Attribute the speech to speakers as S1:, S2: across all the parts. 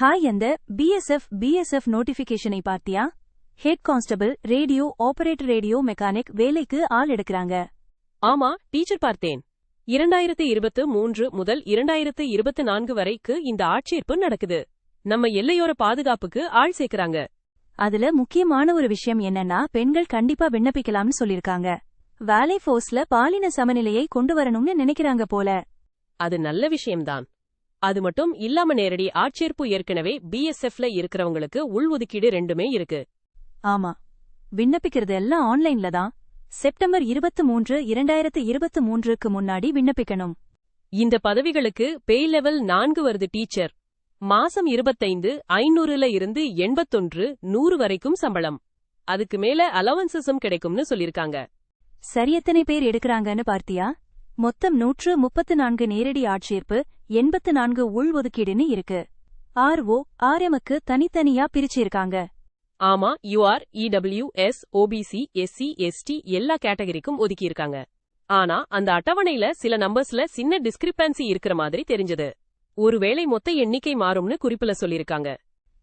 S1: Hi அந்த BSF BSF நோட்டிபிகேஷனை பார்த்தியா? Head constable radio operator radio mechanic வேலைக்கு ஆள் எடுக்கறாங்க.
S2: ஆமா டீச்சர் பார்த்தேன். இரண்டாயிரத்து இருபத்து மூன்று முதல் இரண்டாயிரத்து இருபத்து நான்கு வரைக்கு இந்த ஆட்சேர்ப்பு நடக்குது. நம்ம எல்லையோர பாதுகாப்புக்கு ஆள் சேர்க்கறாங்க.
S1: அதுல முக்கியமான ஒரு விஷயம் என்னன்னா பெண்கள் கண்டிப்பா விண்ணப்பிக்கலாம்னு சொல்லிருக்காங்க. வேலை ஃபோர்ஸ்ல பாலின சமநிலையை கொண்டு வரணும்னு நினைக்கிறாங்க போல.
S2: அது நல்ல விஷயம்தான். அது மட்டும் இல்லாம நேரடி ஆட்சேர்ப்பு ஏற்கனவே பிஎஸ்எஃப்ல இருக்கிறவங்களுக்கு உள்ஒதுக்கீடு ரெண்டுமே இருக்கு.
S1: ஆமா. விண்ணப்பிக்கிறது எல்லாம் ஆன்லைன்ல தான். செப்டம்பர் இருபத்தி மூன்று இரண்டாயிரத்து இருபத்தி மூன்றுக்கு முன்னாடி விண்ணப்பிக்கணும்.
S2: இந்த பதவிகளுக்கு பே லெவல் நான்கு வருது டீச்சர். மாசம் இருபத்தைந்து ஐநூறுல இருந்து எண்பத்தொன்று நூறு வரைக்கும் சம்பளம். அதுக்கு மேல அலவன்சஸும் கிடைக்கும்னு சொல்லிருக்காங்க.
S1: சரி எத்தனை பேர் எடுக்கறாங்கன்னு பார்த்தியா? மொத்தம் நூற்று முப்பத்து நான்கு நேரடி ஆட்சேர்ப்பு எண்பத்து நான்கு உள்ஒதுக்கீடுன்னு இருக்கு. ஆர்ஓ ஆர்எம்க்கு தனித்தனியா பிரிச்சிருக்காங்க.
S2: ஆமா UR EW S OBC SC ST எல்லா கேட்டகரிக்கும் ஒதுக்கியிருக்காங்க. ஆனா அந்த அட்டவணையில சில நம்பர்ஸ்ல சின்ன டிஸ்கிரிப்பன்சி இருக்கிற மாதிரி தெரிஞ்சது. ஒருவேளை மொத்த எண்ணிக்கை மாறும்னு குறிப்புல சொல்லிருக்காங்க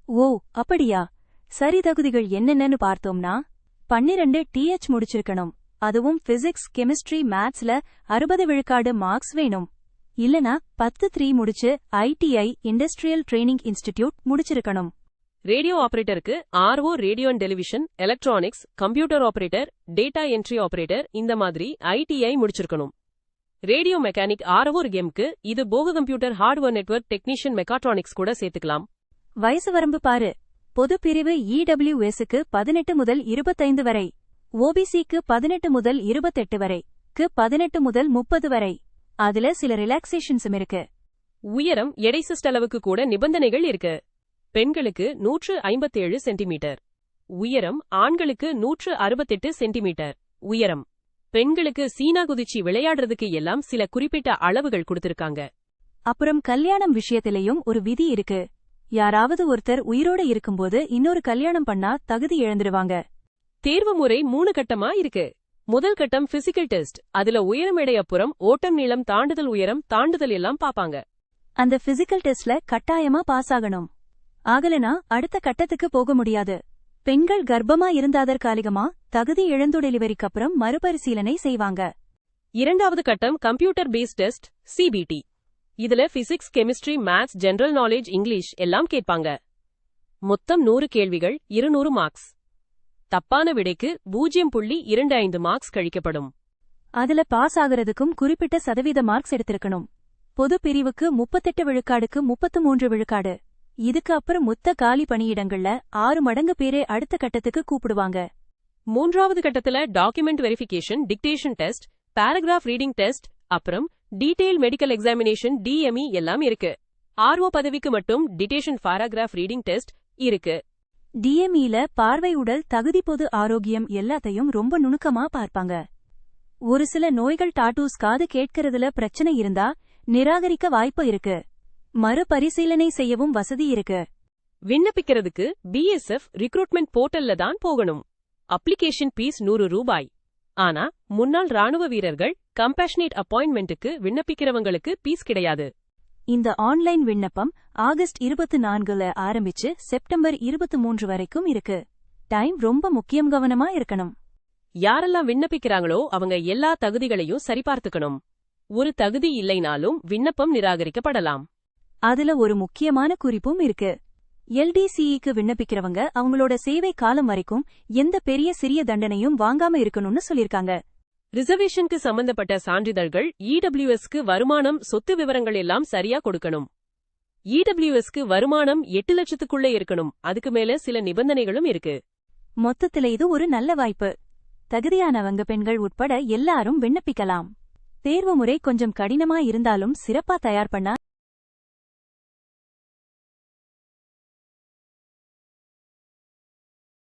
S1: ஓ அப்படியா? சரி தகுதிகள் என்னென்னன்னு பார்த்தோம்னா பன்னிரண்டு டிஎச் முடிச்சிருக்கணும். அதுவும் பிசிக்ஸ் கெமிஸ்ட்ரி மேத்ஸ்ல அறுபது விழுக்காடு மார்க்ஸ் வேணும். இல்லனா பத்து த்ரீ முடிச்சு ஐடிஐ இண்டஸ்ட்ரியல் ட்ரைனிங் இன்ஸ்டிடியூட் முடிச்சிருக்கணும்.
S2: Radio ஆபரேட்டருக்கு RO radio and television electronics computer operator data entry operator இந்த மாதிரி ஐடிஐ முடிச்சிருக்கணும். ரேடியோ மெக்கானிக் ஆர்ஓ கேம்க்கு இது போக computer hardware network technician mechatronics கூட சேர்த்துக்கலாம்.
S1: வயசு வரம்பு பாரு. பொது பிரிவு இடபிள்யூஎஸ்க்கு பதினெட்டு முதல் இருபத்தைந்து வரை. ஓபிசிக்கு பதினெட்டு முதல் இருபத்தெட்டு வரை. க்கு பதினெட்டு முதல் முப்பது வரை. அதுல சில ரிலாக்ஸேஷன்ஸும் இருக்கு.
S2: உயரம் எடை சிஸ்டளவுக்கு கூட நிபந்தனைகள் இருக்கு. பெண்களுக்கு நூற்று ஐம்பத்தேழு சென்டிமீட்டர். உயரம் ஆண்களுக்கு நூற்று அறுபத்தெட்டு சென்டிமீட்டர். உயரம். பெண்களுக்கு சீனா குதிச்சு விளையாடுறதுக்கு எல்லாம் சில குறிப்பிட்ட அளவுகள் கொடுத்திருக்காங்க.
S1: அப்புறம் கல்யாணம் விஷயத்திலையும் ஒரு விதி இருக்கு. யாராவது ஒருத்தர் உயிரோட இருக்கும்போது இன்னொரு கல்யாணம் பண்ணா தகுதி இழந்துடுவாங்க
S2: தேர்வு முறை மூணு கட்டமா இருக்கு. முதல் கட்டம் பிசிக்கல் டெஸ்ட் அதுல உயரம் எடை அப்புறம் ஓட்டம் நீளம் தாண்டுதல் உயரம் தாண்டுதல் எல்லாம் பாப்பாங்க.
S1: அந்த பிசிக்கல் டெஸ்ட்ல கட்டாயமா பாஸ் ஆகணும். ஆகலனா அடுத்த கட்டத்துக்கு போக முடியாது. பெண்கள் கர்ப்பமா இருந்தா தற்காலிகமா தகுதி இழந்து டெலிவரிக்கு அப்புறம் மறுபரிசீலனை செய்வாங்க.
S2: இரண்டாவது கட்டம் கம்ப்யூட்டர் பேஸ்ட் டெஸ்ட் சிபிடி இதுல physics chemistry maths general knowledge English எல்லாம் கேட்பாங்க. மொத்தம் நூறு கேள்விகள் இருநூறு மார்க்ஸ் தப்பான விடைக்கு பூஜ்ஜியம் புள்ளி இரண்டு ஐந்து மார்க்ஸ் கழிக்கப்படும்.
S1: அதுல பாஸ் ஆகுறதுக்கும் குறிப்பிட்ட சதவீத மார்க்ஸ் எடுத்திருக்கணும். பொது பிரிவுக்கு முப்பத்தெட்டு விழுக்காடுக்கு முப்பத்து மூன்று விழுக்காடு. இதுக்கு அப்புறம் மொத்த காலி பணியிடங்கள்ல ஆறு மடங்கு பேரே அடுத்த கட்டத்துக்கு கூப்பிடுவாங்க.
S2: மூன்றாவது கட்டத்துல document verification dictation test paragraph reading test அப்புறம் டீடைல் மெடிக்கல் எக்ஸாமினேஷன் டிஎம்இ எல்லாம் இருக்கு. ஆர்ஓ பதவிக்கு மட்டும் டிடேஷன் பாராகிராஃப் ரீடிங் டெஸ்ட் இருக்கு.
S1: டிஎம்இல பார்வை உடல் தகுதி பொது ஆரோக்கியம் எல்லாத்தையும் ரொம்ப நுணுக்கமா பார்ப்பாங்க. ஒரு சில நோய்கள் டாட்டூஸ் காது கேட்கறதுல பிரச்சனை இருந்தா நிராகரிக்க வாய்ப்பு இருக்கு. மறுபரிசீலனை செய்யவும் வசதி இருக்கு.
S2: விண்ணப்பிக்கிறதுக்கு பிஎஸ்எஃப் ரிக்ரூட்மெண்ட் போர்ட்டல்ல தான் போகணும். அப்ளிகேஷன் பீஸ் நூறு ரூபாய். ஆனா முன்னாள் ராணுவ வீரர்கள் கம்பேஷனேட் அப்பாயின்மெண்ட்டுக்கு விண்ணப்பிக்கிறவங்களுக்கு பீஸ் கிடையாது.
S1: இந்த ஆன்லைன் விண்ணப்பம் ஆகஸ்ட் இருபத்தி நான்குல ஆரம்பிச்சு செப்டம்பர் இருபத்தி மூன்று வரைக்கும் இருக்கு. டைம் ரொம்ப முக்கியம் கவனமா இருக்கணும்.
S2: யாரெல்லாம் விண்ணப்பிக்கிறாங்களோ அவங்க எல்லா தகுதிகளையும் சரிபார்த்துக்கணும். ஒரு தகுதி இல்லைனாலும் விண்ணப்பம் நிராகரிக்கப்படலாம்.
S1: அதுல ஒரு முக்கியமான குறிப்பும் இருக்கு. எல்டிசிஇக்கு விண்ணப்பிக்கிறவங்க அவங்களோட சேவை காலம் வரைக்கும் எந்த பெரிய சிறிய தண்டனையும் வாங்காம இருக்கணும்னு சொல்லிருக்காங்க
S2: ரிசர்வேஷனுக்கு சம்பந்தப்பட்ட சான்றிதழ்கள் இடபிள்யூஎஸ்க்கு வருமானம் சொத்து விவரங்கள் எல்லாம் சரியா கொடுக்கணும். இடபிள்யூஎஸ்க்கு வருமானம் எட்டு லட்சத்துக்குள்ள இருக்கணும். அதுக்கு மேல சில நிபந்தனைகளும் இருக்கு.
S1: மொத்தத்துல இது ஒரு நல்ல வாய்ப்பு. தகுதியானவங்க பெண்கள் உட்பட எல்லாரும் விண்ணப்பிக்கலாம். தேர்வு முறை கொஞ்சம் கடினமா இருந்தாலும் சிறப்பா தயார் பண்ணா